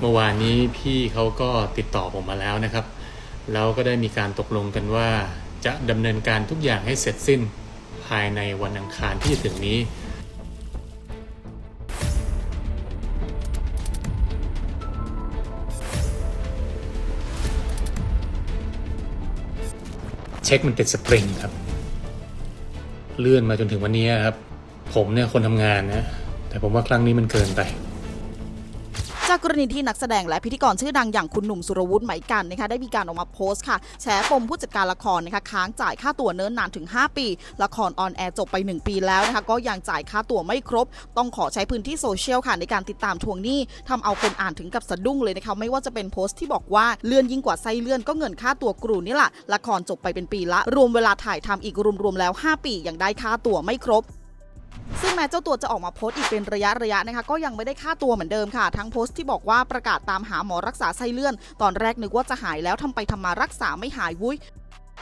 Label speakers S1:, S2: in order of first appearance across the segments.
S1: เมื่อวานนี้พี่เขาก็ติดต่อผมมาแล้วนะครับ แล้วก็ได้มีการตกลงกันว่าจะดำเนินการทุกอย่างให้เสร็จสิ้นภายในวันอังคารที่จะถึงนี้เช็คมันติดสปริงครับ เลื่อนมาจนถึงวันนี้ครับ ผมเนี่ยคนทำงานนะ แต่ผมว่าครั้งนี้มันเกินไป
S2: จากกรณีที่นักแสดงและพิธีกรชื่อดังอย่างคุณหนุ่มสุรวุฒิไหมกันนะคะได้มีการออกมาโพสต์ค่ะแฉปมผู้จัดการละครนะคะค้างจ่ายค่าตั๋วเนิ่นนานถึง 5 ปี ละครออนแอร์จบไป 1 ปีแล้วนะคะก็ยังจ่ายค่าตั๋วไม่ครบ ต้องขอใช้พื้นที่โซเชียลค่ะในการติดตามทวงหนี้ทำเอาคนอ่านถึงกับสะดุ้งเลยนะคะไม่ว่าจะเป็นโพสต์ที่บอกว่าเลื่อนยิ่งกว่าไส้เลื่อนก็เงินค่าตั๋วกรูนี่แหละละครจบไปเป็นปีละ รวมเวลาถ่ายทำอีกรวมๆแล้ว 5 ปียังได้ค่าตั๋วไม่ครบ ซึ่งแม้เจ้าตัวจะออกมาโพสต์อีกเป็นระยะระยะนะคะก็ยังไม่ได้ค่าตัวเหมือนเดิมค่ะ ทั้งโพสต์ที่บอกว่าประกาศตามหาหมอรักษาไส้เลื่อน ตอนแรกนึกว่าจะหายแล้วทำไปทำมารักษาไม่หายวุ้ย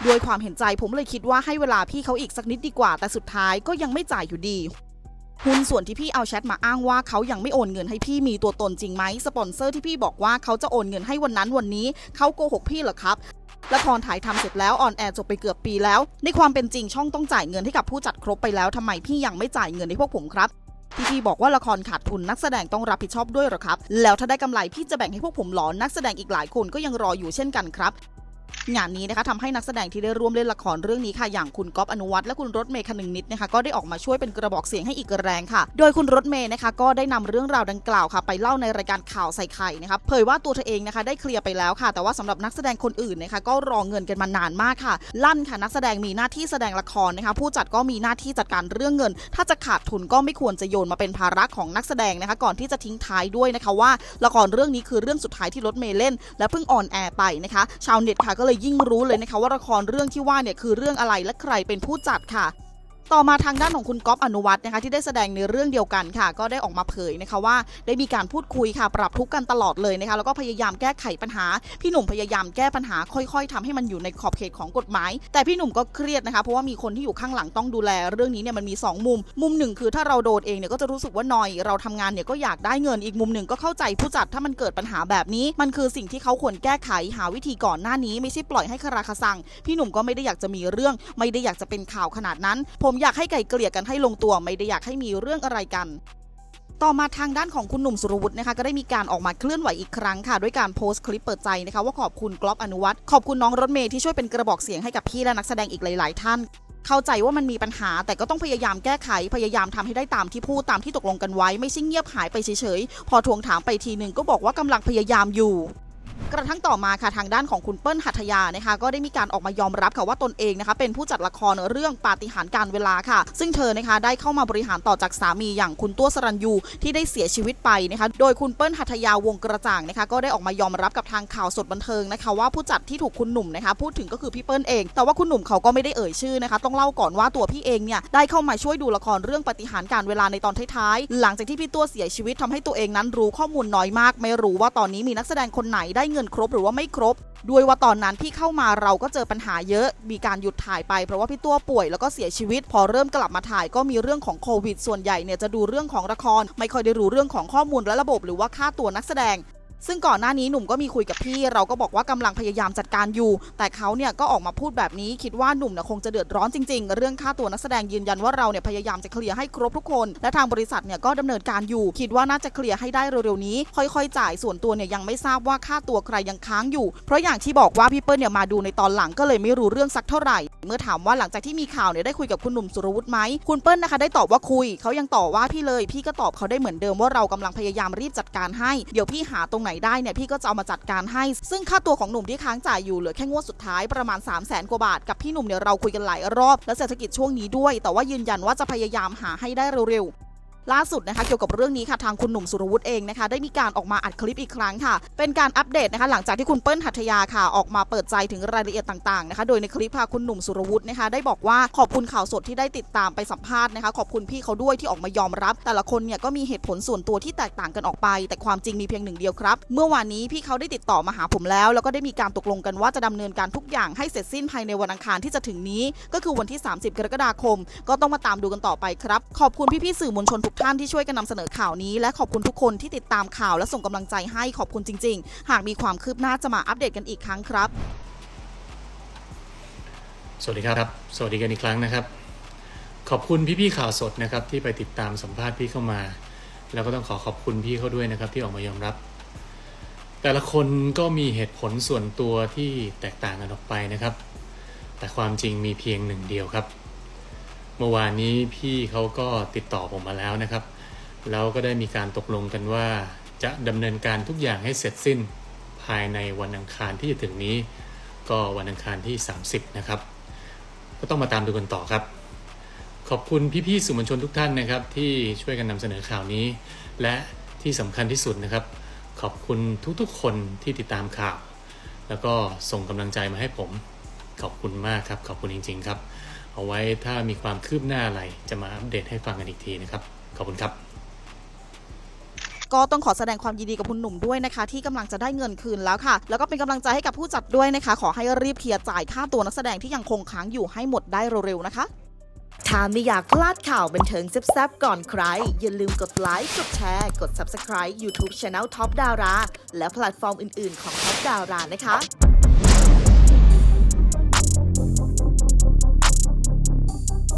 S2: ด้วยความเห็นใจผมเลยคิดว่าให้เวลาพี่เขาอีกสักนิดดีกว่า แต่สุดท้ายก็ยังไม่จ่ายอยู่ดีหุ้นส่วนที่พี่เอาแชทมาอ้างว่าเขายังไม่โอนเงินให้พี่มีตัวตนจริงไหมสปอนเซอร์ที่พี่บอกว่าเขาจะโอนเงินให้วันนั้นวันนี้เขาโกหกพี่เหรอครับ ละครถ่ายทำเสร็จแล้วออนแอร์จบไปเกือบปีแล้ว ในความเป็นจริงช่องต้องจ่ายเงินให้กับผู้จัดครบไปแล้วทำไมพี่ยังไม่จ่ายเงินให้พวกผมครับที่พี่บอกว่าละครขาดทุนนักแสดงต้องรับผิดชอบด้วยหรอครับ แล้วถ้าได้กำไรพี่จะแบ่งให้พวกผมหรอนักแสดงอีกหลายคนก็ยังรออยู่เช่นกันครับ งานนี้นะคะทำให้นักแสดงที่ได้ร่วมเล่นละครเรื่องนี้ค่ะอย่างคุณก๊อฟอนุวัฒน์และคุณรถเมย์คนึงนิดนะคะก็ได้ออกมาช่วยเป็นกระบอกเสียงให้อีกแรงค่ะ โดยคุณรถเมย์นะคะก็ได้นำเรื่องราวดังกล่าวค่ะ ไปเล่าในรายการข่าวใส่ไข่นะคะเผยว่าตัวเธอเองนะคะได้เคลียร์ไปแล้วค่ะ แต่ว่าสำหรับนักแสดงคนอื่นนะคะก็รอเงินกันมานานมากค่ะ ลั่นค่ะนักแสดงมีหน้าที่แสดงละครนะคะผู้จัดก็มีหน้าที่จัดการเรื่องเงิน ถ้าจะขาดทุนก็ไม่ควรจะโยนมาเป็นภาระของนักแสดงนะคะก่อนที่จะทิ้งท้ายด้วยนะคะว่าละครเรื่องนี้คือเรื่องสุดท้ายที่รถเมย์เล่น และเพิ่งออนแอร์ไปนะคะชาวเน็ตค่ะก็เลยยิ่งรู้เลยนะคะว่าละครเรื่องที่ว่าเนี่ยคือเรื่องอะไรและใครเป็นผู้จัดค่ะ ต่อมาทางด้านของคุณก๊อฟอนุวัฒน์นะคะที่ได้แสดงในเรื่องเดียวกันค่ะ ก็ได้ออกมาเผยนะคะว่า ได้มีการพูดคุยค่ะ ปรับทุกข์กันตลอดเลยนะคะแล้วก็พยายามแก้ไขปัญหา พี่หนุ่มพยายามแก้ปัญหาค่อย ๆทำให้มันอยู่ในขอบเขตของกฎหมาย แต่พี่หนุ่มก็เครียดนะคะเพราะว่ามีคนที่อยู่ข้างหลังต้องดูแล เรื่องนี้เนี่ยมันมี 2 มุม มุมหนึ่งคือถ้าเราโดนเองเนี่ยก็จะรู้สึกว่าหนอย เราทำงานเนี่ยก็อยากได้เงินอีกมุมหนึ่งก็เข้าใจผู้จัดถ้ามันเกิดปัญหาแบบนี้ มันคือสิ่งที่เขาควรแก้ไขหาวิธีก่อนหน้านี้ ไม่ใช่ปล่อยให้คาราคาซังพี่หนุ่มก็ไม่ได้อยากจะมีเรื่อง ไม่ได้อยากจะเป็นข่าวขนาดนั้นผมอยากให้ไก่เกลี่ยกันให้ลงตัวไม่ได้อยากให้มีเรื่องอะไรกัน ต่อมาทางด้านของคุณหนุ่มสุรวุฒินะคะก็ได้มีการออกมาเคลื่อนไหวอีกครั้งค่ะด้วยการโพสต์คลิปเปิดใจนะคะว่าขอบคุณกลอบอนุวัฒน์ขอบคุณน้องรถเมย์ที่ช่วยเป็นกระบอกเสียงให้กับพี่และนักแสดงอีกหลาย ๆ ท่านเข้าใจว่ามันมีปัญหาแต่ก็ต้องพยายามแก้ไขพยายามทำให้ได้ตามที่พูดตามที่ตกลงกันไว้ ไม่ใช่เงียบหายไปเฉยๆ พอทวงถามไปทีหนึ่งก็บอกว่ากำลังพยายามอยู่ กระทั่งต่อมาค่ะทางด้านของคุณเปิ้ลหัตถยานะคะก็ได้มีการออกมายอมรับค่ะว่าตนเองนะคะเป็นผู้จัดละครเรื่องปาฏิหาริย์การเวลาค่ะ ซึ่งเธอนะคะได้เข้ามาบริหารต่อจากสามีอย่างคุณตัวสรัญยูที่ได้เสียชีวิตไปนะคะโดยคุณเปิ้ลหัตถยาวงกระจ่างนะคะก็ได้ออกมายอมรับกับทางข่าวสดบันเทิงนะคะว่าผู้จัดที่ถูกคุณหนุ่มนะคะพูดถึงก็คือพี่เปิ้ลเอง แต่ว่าคุณหนุ่มเขาก็ไม่ได้เอ่ยชื่อนะคะต้องเล่าก่อนว่าตัวพี่เองเนี่ยได้เข้ามาช่วยดูละครเรื่องปาฏิหาริย์การเวลาในตอนท้ายๆหลังจากที่พี่ตัวเสียชีวิตทำให้ตัวเองนั้นรู้ข้อมูลน้อยมาก ไม่รู้ว่าตอนนี้มีนักแสดงคนไหนได้เงินครบหรือว่าไม่ครบ ด้วยว่าตอนนั้นที่เข้ามาเราก็เจอปัญหาเยอะ มีการหยุดถ่ายไปเพราะว่าพี่ตัวป่วยแล้วก็เสียชีวิต พอเริ่มกลับมาถ่ายก็มีเรื่องของโควิดส่วนใหญ่เนี่ยจะดูเรื่องของละคร ไม่ค่อยได้รู้เรื่องของข้อมูลและระบบ หรือว่าค่าตัวนักแสดง ซึ่งก่อนหน้านี้หนุ่มก็มีคุยกับพี่ เราก็บอกว่ากำลังพยายามจัดการอยู่ แต่เขาเนี่ยก็ออกมาพูดแบบนี้คิดว่าหนุ่มเนี่ยคงจะเดือดร้อนจริง ๆ เรื่องค่าตัวนักแสดงยืนยันว่าเราเนี่ยพยายามจะเคลียร์ให้ครบทุกคน และทางบริษัทเนี่ยก็ดำเนินการอยู่ คิดว่าน่าจะเคลียร์ให้ได้เร็วๆนี้ ค่อยๆ จ่ายส่วนตัวเนี่ยยังไม่ทราบว่าค่าตัวใครยังค้างอยู่ เพราะอย่างที่บอกว่าพี่เปิ้ลเนี่ยมาดูในตอนหลังก็เลยไม่รู้เรื่องสักเท่าไหร่ เมื่อถามว่าหลังจากที่มีข่าวเนี่ยได้คุยกับคุณหนุ่มสุรวุฒิไหมคุณเปิ้ลนะคะได้ตอบว่าคุยเขายังตอบว่าพี่เลย พี่ก็ตอบเขาได้เหมือนเดิมว่าเรากำลังพยายามรีบจัดการให้เดี๋ยวพี่หาตรงไหนได้เนี่ยพี่ก็จะเอามาจัดการให้ ซึ่งค่าตัวของหนุ่มที่ค้างจ่ายอยู่เหลือแค่งวดสุดท้ายประมาณ 3 0 0แสนกว่าบาทกับพี่หนุ่มเนี่ยเราคุยกันหลายรอบและเศรษฐกิจช่วงนี้ด้วย แต่ว่ายืนยันว่าจะพยายามหาให้ได้เร็วๆ ล่าสุดนะคะเกี่ยวกับเรื่องนี้ค่ะทางคุณหนุ่มสุรวุฒิเองนะคะได้มีการออกมาอัดคลิปอีกครั้งค่ะ เป็นการอัปเดตนะคะหลังจากที่คุณเปิ้ลหัตถยาค่ะออกมาเปิดใจถึงรายละเอียดต่างๆนะคะโดยในคลิปค่ะคุณหนุ่มสุรวุฒินะคะได้บอกว่าขอบคุณข่าวสดที่ได้ติดตามไปสัมภาษณ์นะคะขอบคุณพี่เขาด้วยที่ออกมายอมรับ แต่ละคนเนี่ยก็มีเหตุผลส่วนตัวที่แตกต่างกันออกไป แต่ความจริงมีเพียงหนึ่งเดียวครับ เมื่อวานนี้พี่เขาได้ติดต่อมาหาผมแล้ว แล้วก็ได้มีการตกลงกันว่าจะดำเนินการทุกอย่างให้เสร็จสิ้นภายในวันอังคารที่จะถึงนี้ ก็คือวันที่ 30 กรกฎาคม ก็ต้องมาตามดูกันต่อไปครับขอบคุณพี่ๆสื่อมวลชนทุกท่านที่ช่วยกันนำเสนอข่าวนี้ และขอบคุณทุกคนที่ติดตามข่าวและส่งกำลังใจให้ขอบคุณจริง ๆ หากมีความคืบหน้าจะมาอัปเดตกันอีกครั้งครับ
S1: สวัสดีครับ สวัสดีกันอีกครั้งนะครับ ขอบคุณพี่ๆข่าวสดนะครับที่ไปติดตามสัมภาษณ์พี่เข้ามา แล้วก็ต้องขอขอบคุณพี่เขาด้วยนะครับที่ออกมายอมรับ แต่ละคนก็มีเหตุผลส่วนตัวที่แตกต่างกันออกไปนะครับ แต่ความจริงมีเพียงหนึ่งเดียวครับ เมื่อวานนี้พี่เขาก็ติดต่อผมมาแล้วนะครับ แล้วก็ได้มีการตกลงกันว่าจะดำเนินการทุกอย่างให้เสร็จสิ้นภายในวันอังคารที่จะถึงนี้ ก็วันอังคารที่ 30 นะครับ ก็ต้องมาตามดูกันต่อครับ ขอบคุณพี่ๆสื่อมวลชนทุกท่านนะครับ ที่ช่วยกันนำเสนอข่าวนี้ และที่สำคัญที่สุดนะครับ ขอบคุณทุกๆ คนที่ติดตามข่าว แล้วก็ส่งกำลังใจมาให้ผม ขอบคุณมากครับ ขอบคุณจริง ๆ ครับ เอาไว้ถ้ามีความคืบหน้าอะไรจะมาอัปเดตให้ฟังกันอีกทีนะครับ ขอบคุณครับ
S2: ก็ต้องขอแสดงความยินดีกับคุณหนุ่มด้วยนะคะ ที่กำลังจะได้เงินคืนแล้วค่ะ แล้วก็เป็นกำลังใจให้กับผู้จัดด้วยนะคะ ขอให้รีบเคลียร์จ่ายค่าตัวนักแสดงที่ยังคงค้างอยู่ให้หมดได้เร็วๆนะคะ
S3: ถ้าไม่อยากพลาดข่าวบันเทิงแซ่บๆก่อนใคร อย่าลืมกดไลค์กดแชร์ กด Subscribe YouTube Channel Top Dara และแพลตฟอร์มอื่นๆของ Top Dara นะคะ